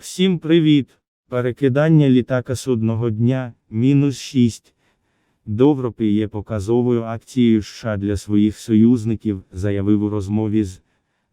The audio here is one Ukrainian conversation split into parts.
Всім привіт! Перекидання літака судного дня, мінус 6. Довропи є показовою акцією США для своїх союзників, заявив у розмові з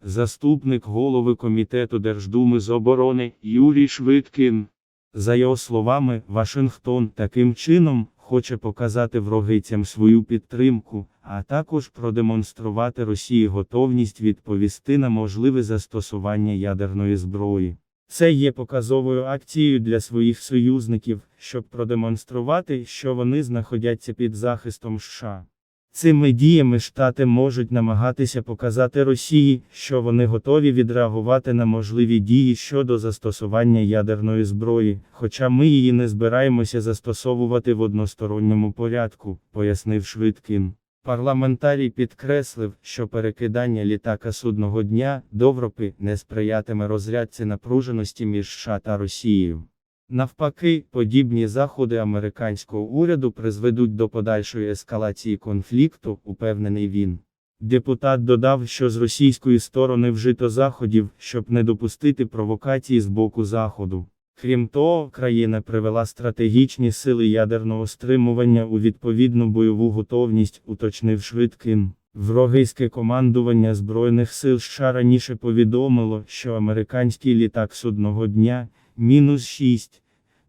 заступник голови Комітету Держдуми з оборони Юрій Швидкін. За його словами, Вашингтон таким чином хоче показати врогицям свою підтримку, а також продемонструвати Росії готовність відповісти на можливе застосування ядерної зброї. Це є показовою акцією для своїх союзників, щоб продемонструвати, що вони знаходяться під захистом США. Цими діями Штати можуть намагатися показати Росії, що вони готові відреагувати на можливі дії щодо застосування ядерної зброї, хоча ми її не збираємося застосовувати в односторонньому порядку, пояснив Швидкін. Парламентарій підкреслив, що перекидання літака судного дня Довропи не сприятиме розрядці напруженості між США та Росією. Навпаки, подібні заходи американського уряду призведуть до подальшої ескалації конфлікту, упевнений він. Депутат додав, що з російської сторони вжито заходів, щоб не допустити провокації з боку Заходу. Крім того, країна привела стратегічні сили ядерного стримування у відповідну бойову готовність, уточнив Швидкин. Врогиське командування Збройних сил США раніше повідомило, що американський літак судного дня, мінус 6,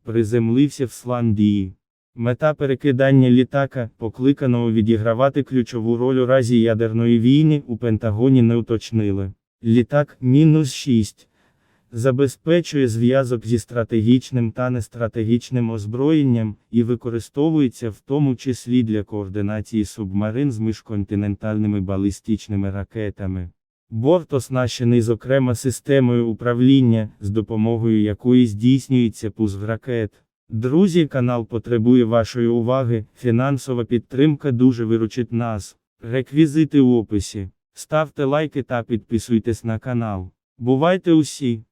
приземлився в Сландії. Мета перекидання літака, покликаного відігравати ключову роль у разі ядерної війни, у Пентагоні не уточнили. Літак мінус 6 забезпечує зв'язок зі стратегічним та нестратегічним озброєнням і використовується в тому числі для координації субмарин з міжконтинентальними балістичними ракетами. Борт оснащений зокрема системою управління, з допомогою якої здійснюється пуск ракет. Друзі, канал потребує вашої уваги, фінансова підтримка дуже виручить нас. Реквізити у описі. Ставте лайки та підписуйтесь на канал. Бувайте усі!